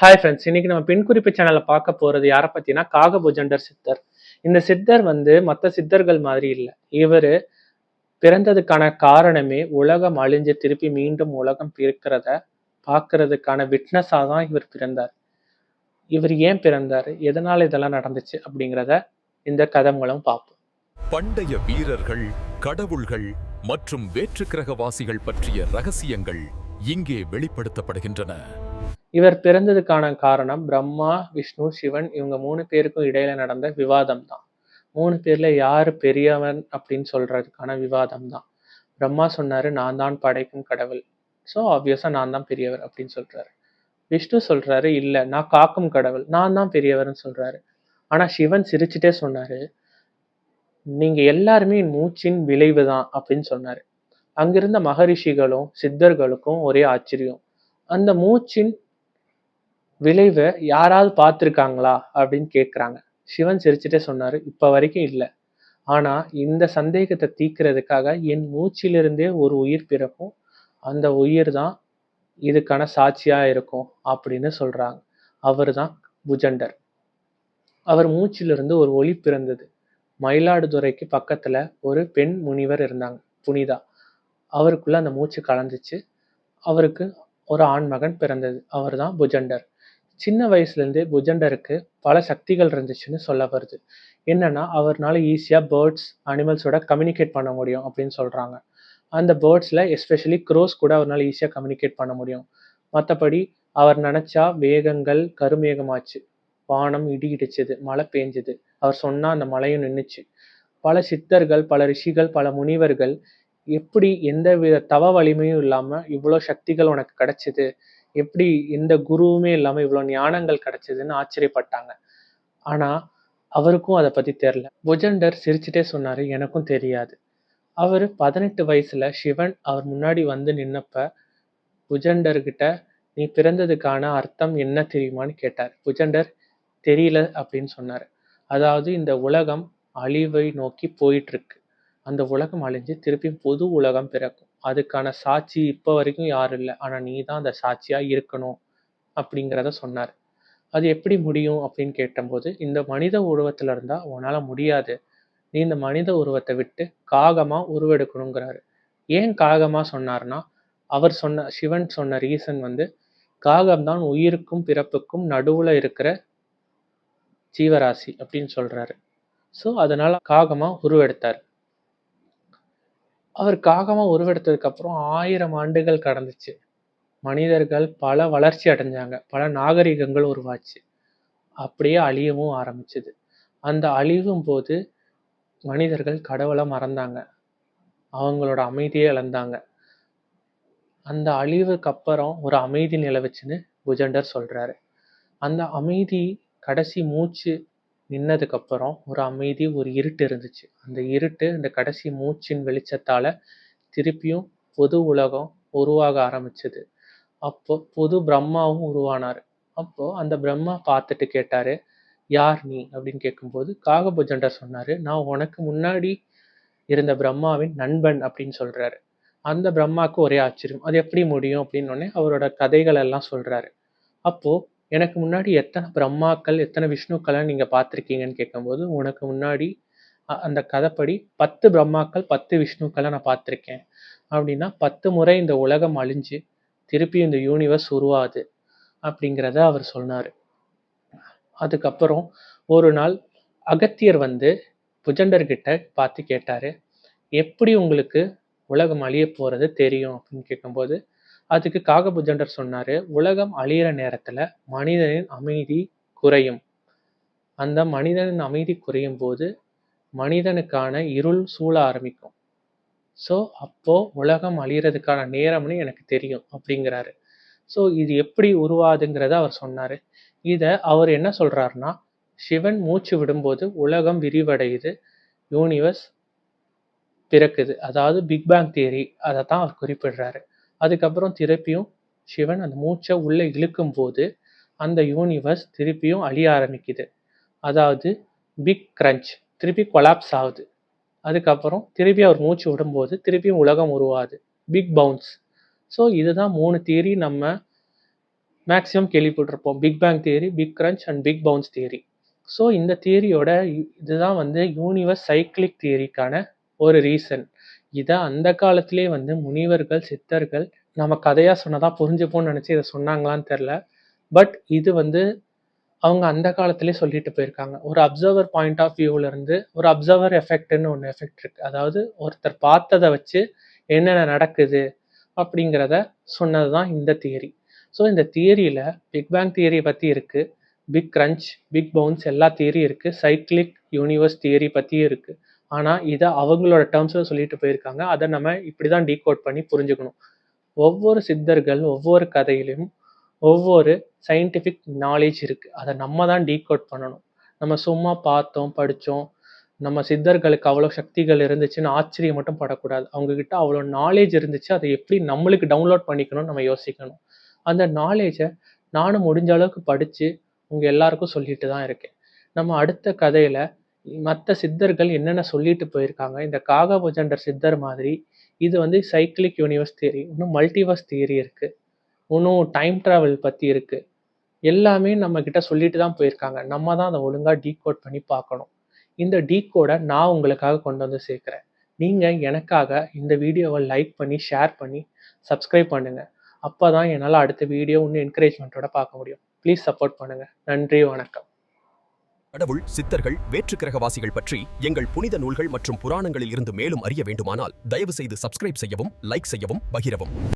Hi friends இன்னைக்கு நம்ம பின் குறிப்பு சேனலில் பார்க்க போகிறது யாரை பார்த்தீங்கன்னா காகபுஜண்டர் சித்தர். இந்த சித்தர் வந்து மற்ற சித்தர்கள் மாதிரி இல்லை. இவர் பிறந்ததுக்கான காரணமே உலகம் அழிஞ்சு திருப்பி மீண்டும் உலகம் பிறக்கிறத பார்க்கறதுக்கான விட்னஸாக தான் இவர் பிறந்தார். இவர் ஏன் பிறந்தார்? எதனால் இதெல்லாம் நடந்துச்சு அப்படிங்கிறத இந்த கதை மூலம் பார்ப்போம். பண்டைய வீரர்கள் கடவுள்கள் மற்றும் வேற்றுக்கிரகவாசிகள் பற்றிய ரகசியங்கள் இங்கே வெளிப்படுத்தப்படுகின்றன. இவர் பிறந்ததுக்கான காரணம் பிரம்மா விஷ்ணு சிவன் இவங்க மூணு பேருக்கும் இடையில நடந்த விவாதம் தான் மூணு பேர்ல யாரு பெரியவன் அப்படின்னு சொல்றதுக்கான விவாதம் தான் பிரம்மா சொன்னாரு நான் தான் படைக்கும் கடவுள். ஸோ ஆப்வியஸா நான் தான் பெரியவர் அப்படின்னு சொல்றாரு. விஷ்ணு சொல்றாரு இல்ல நான் காக்கும் கடவுள். நான் தான் பெரியவர்னு சொல்றாரு. ஆனா சிவன் சிரிச்சுட்டே சொன்னாரு நீங்க எல்லாருமே மூச்சின் விளைவு தான் அப்படின்னு சொன்னாரு. அங்கிருந்த மகரிஷிகளும் சித்தர்களுக்கும் ஒரே ஆச்சரியம். அந்த மூச்சின் விளைவை யாராவது பார்த்துருக்காங்களா அப்படின்னு கேட்குறாங்க சிவன் சிரிச்சுட்டே சொன்னார் இப்போ வரைக்கும் இல்லை. ஆனால் இந்த சந்தேகத்தை தீர்க்கிறதுக்காக என் மூச்சிலிருந்தே ஒரு உயிர் பிறக்கும். அந்த உயிர் தான் இதுக்கான சாட்சியாக இருக்கும் அப்படின்னு சொல்கிறாங்க அவர் தான் புஜண்டர். அவர் மூச்சிலிருந்து ஒரு ஒளி பிறந்தது. மயிலாடுதுறைக்கு பக்கத்தில் ஒரு பெண் முனிவர் இருந்தாங்க புனிதா. அவருக்குள்ள அந்த மூச்சு கலந்துச்சு. அவருக்கு ஒரு ஆண் மகன் பிறந்தது. அவர் தான் புஜண்டர். சின்ன வயசுலேருந்தே புஜண்டருக்கு பல சக்திகள் இருந்துச்சுன்னு சொல்ல வருது. என்னன்னா அவர்னால ஈஸியாக பேர்ட்ஸ் அனிமல்ஸோட கம்யூனிகேட் பண்ண முடியும் அப்படின்னு சொல்கிறாங்க அந்த பேர்ட்ஸில் எஸ்பெஷலி க்ரோஸ் கூட அவர்னால ஈஸியாக கம்யூனிகேட் பண்ண முடியும். மற்றபடி அவர் நினச்சா வேகங்கள் கருமேகமாச்சு. வானம் இடி இடிச்சது மழை பேஞ்சுது. அவர் சொன்னால் அந்த மழையும் நின்றுச்சு பல சித்தர்கள் பல ரிஷிகள் பல முனிவர்கள் எப்படி எந்த வித தவ வலிமையும் இல்லாமல் இவ்வளோ சக்திகள் உனக்கு கிடைச்சிது? எப்படி எந்த குருவுமே இல்லாமல் இவ்வளோ ஞானங்கள் கிடைச்சதுன்னு ஆச்சரியப்பட்டாங்க. ஆனால் அவருக்கும் அதை பற்றி தெரில புஜண்டர் சிரிச்சுட்டே சொன்னார் எனக்கும் தெரியாது. அவர் பதினெட்டு வயசில் சிவன் அவர் முன்னாடி வந்து நின்னப்ப புஜண்டர்கிட்ட நீ பிறந்ததுக்கான அர்த்தம் என்ன தெரியுமான்னு கேட்டார். புஜண்டர் தெரியல அப்படின்னு சொன்னார். அதாவது இந்த உலகம் அழிவை நோக்கி போயிட்டுருக்கு அந்த உலகம் அழிஞ்சு திருப்பி புது உலகம் பிறக்கும். அதுக்கான சாட்சி இப்போ வரைக்கும் யாரும் இல்லை. ஆனால் நீ தான் அந்த சாட்சியாக இருக்கணும் அப்படிங்கிறத சொன்னார். அது எப்படி முடியும் அப்படின்னு கேட்டபோது இந்த மனித உருவத்தில் இருந்தால் உன்னால் முடியாது. நீ இந்த மனித உருவத்தை விட்டு காகமாக உருவெடுக்கணுங்கிறாரு. ஏன் காகமாக சொன்னார்னா அவர் சொன்ன சிவன் சொன்ன ரீசன் வந்து காகம் தான் உயிருக்கும் பிறப்புக்கும் நடுவில் இருக்கிற ஜீவராசி அப்படின்னு சொல்கிறாரு ஸோ அதனால் காகமாக உருவெடுத்தார். அவர் காகமாக உருவெடுத்ததுக்கு அப்புறம் ஆயிரம் ஆண்டுகள் கடந்துச்சு. மனிதர்கள் பல வளர்ச்சி அடைஞ்சாங்க. பல நாகரிகங்கள் உருவாச்சு. அப்படியே அழியவும் ஆரம்பிச்சது. அந்த அழிவும் போது மனிதர்கள் கடவுளை மறந்தாங்க. அவங்களோட அமைதியை இழந்தாங்க. அந்த அழிவுக்கு அப்புறம் ஒரு அமைதி நிலவுச்சுன்னு புஜண்டர் சொல்றாரு. அந்த அமைதி கடைசி மூச்சு நின்னதுக்கு அப்புறம் ஒரு அமைதி ஒரு இருட்டு இருந்துச்சு. அந்த இருட்டு இந்த கடைசி மூச்சின் வெளிச்சத்தால் திருப்பியும் பொது உலகம் உருவாக ஆரம்பிச்சது. அப்போ புது பிரம்மாவும் உருவானாரு. அப்போ அந்த பிரம்மா பார்த்துட்டு கேட்டாரு யார் நீ? அப்படின்னு கேட்கும்போது காகபுஜண்டர் சொன்னாரு நான் உனக்கு முன்னாடி இருந்த பிரம்மாவின் நண்பன் அப்படின்னு சொல்றாரு. அந்த பிரம்மாவுக்கு ஒரே ஆச்சரியம். அது எப்படி முடியும்? அப்படின்னு உடனே அவரோட கதைகள் எல்லாம் சொல்றாரு. அப்போ எனக்கு முன்னாடி எத்தனை பிரம்மாக்கள் எத்தனை விஷ்ணுக்களை நீங்க பார்த்துருக்கீங்கன்னு கேட்கும்போது உனக்கு முன்னாடி அ- அந்த கதைப்படி பத்து பிரம்மாக்கள் பத்து விஷ்ணுக்களை நான் பார்த்துருக்கேன். அப்படின்னா பத்து முறை இந்த உலகம் அழிஞ்சு திருப்பி இந்த யூனிவர்ஸ் உருவாது அப்படிங்கிறத அவர் சொன்னார். அதுக்கப்புறம் ஒரு நாள் அகத்தியர் வந்து புஜண்டர்கிட்ட பார்த்து கேட்டாரு எப்படி உங்களுக்கு உலகம் அழிய போறது தெரியும்? அப்படின்னு கேட்கும்போது அதுக்கு காகபுஜண்டர் சொன்னாரு உலகம் அழியிற நேரத்துல மனிதனின் அமைதி குறையும். அந்த மனிதனின் அமைதி குறையும் போது மனிதனுக்கான இருள் சூழ ஆரம்பிக்கும். ஸோ அப்போ உலகம் அழியறதுக்கான நேரம்னு எனக்கு தெரியும் அப்படிங்கிறாரு. ஸோ இது எப்படி உருவாதுங்கிறத அவர் சொன்னார். இதை அவர் என்ன சொல்கிறாருன்னா சிவன் மூச்சு விடும்போது உலகம் விரிவடையுது யூனிவர்ஸ் பிறக்குது. அதாவது பிக் பேங் தியரி அதை தான் அவர் குறிப்பிடுறாரு. அதுக்கப்புறம் திருப்பியும் சிவன் அந்த மூச்சை உள்ளே இழுக்கும் போது அந்த யூனிவர்ஸ் திருப்பியும் அழிய ஆரம்பிக்குது. அதாவது பிக் கிரன்ச் திருப்பி கொலாப்ஸ் ஆகுது. அதுக்கப்புறம் திருப்பி அவர் மூச்சு விடும்போது திருப்பியும் உலகம் உருவாது பிக் பவுன்ஸ் ஸோ இதுதான் மூணு தியரி நம்ம மேக்ஸிமம் கேள்விப்பட்டிருப்போம். Big bang theory big crunch and big bounce theory so இந்த தியரியோட இதுதான் வந்து யூனிவர்ஸ் சைக்கிளிக் தியரிக்கான ஒரு ரீசன் இதை அந்த காலத்திலே வந்து முனிவர்கள் சித்தர்கள் நம்ம கதையாக சொன்னதா புரிஞ்சுப்போம்னு நினச்சி இதை சொன்னாங்களான்னு தெரில. பட் இது வந்து அவங்க அந்த காலத்திலே சொல்லிட்டு போயிருக்காங்க. ஒரு அப்சர்வர் பாயிண்ட் ஆஃப் வியூவில் இருந்து ஒரு அப்சர்வர் எஃபெக்ட்னு ஒன்று எஃபெக்ட் இருக்கு. அதாவது ஒருத்தர் பார்த்ததை வச்சு என்னென்ன நடக்குது அப்படிங்கிறத சொன்னது தான் இந்த தியரி. ஸோ இந்த தியரியில் பிக் பேங் தியரி பற்றி இருக்குது பிக் கிரன்ச் பிக் பவுன்ஸ் எல்லா தியரி இருக்குது சைக்கிளிக் யூனிவர்ஸ் தியரி பற்றியும் இருக்குது ஆனால் இதை அவங்களோட டேர்ம்ஸில் சொல்லிட்டு போயிருக்காங்க. அதை நம்ம இப்படி தான் டீகோட் பண்ணி புரிஞ்சுக்கணும். ஒவ்வொரு சித்தர்கள் ஒவ்வொரு கதையிலையும் ஒவ்வொரு சயின்டிஃபிக் நாலேஜ் இருக்குது அதை நம்ம தான் டீகோட் பண்ணணும். நம்ம சும்மா பார்த்தோம் படித்தோம். நம்ம சித்தர்களுக்கு அவ்வளோ சக்திகள் இருந்துச்சுன்னு ஆச்சரியம் மட்டும் படக்கூடாது. அவங்கக்கிட்ட அவ்வளோ நாலேஜ் இருந்துச்சு அதை எப்படி நம்மளுக்கு டவுன்லோட் பண்ணிக்கணும்னு நம்ம யோசிக்கணும். அந்த நாலேஜை நானும் முடிஞ்ச அளவுக்கு படித்து உங்கள் எல்லாருக்கும் சொல்லிட்டு தான் இருக்கேன். நம்ம அடுத்த கதையில் மற்ற சித்தர்கள் என்னென்ன சொல்லிட்டு போயிருக்காங்க? இந்த காகபுஜண்டர் சித்தர் மாதிரி இது வந்து சைக்கிளிக் யூனிவர்ஸ் தியரி இன்னும் மல்டிவர்ஸ் தியரி இருக்குது இன்னும் டைம் ட்ராவல் பற்றி இருக்குது எல்லாமே நம்ம கிட்ட சொல்லிட்டு தான் போயிருக்காங்க. நம்ம தான் அதை ஒழுங்காக டீகோட் பண்ணி பார்க்கணும். இந்த டீகோடை நான் உங்களுக்காக கொண்டு வந்து சேர்க்குறேன். நீங்கள் எனக்காக இந்த வீடியோவை லைக் பண்ணி ஷேர் பண்ணி சப்ஸ்கிரைப் பண்ணுங்கள் அப்போ தான் என்னால் அடுத்த வீடியோ இன்னும் என்கரேஜ்மெண்ட்டோட பார்க்க முடியும். ப்ளீஸ் சப்போர்ட் பண்ணுங்கள் நன்றி வணக்கம். கடவுள் சித்தர்கள் வேற்றுக்கிரகவாசிகள் பற்றி எங்கள் புனித நூல்கள் மற்றும் புராணங்களில் இருந்து மேலும் அறிய வேண்டுமானால் தயவு செய்து சப்ஸ்கிரைப் செய்யவும் லைக் செய்யவும் பகிரவும்.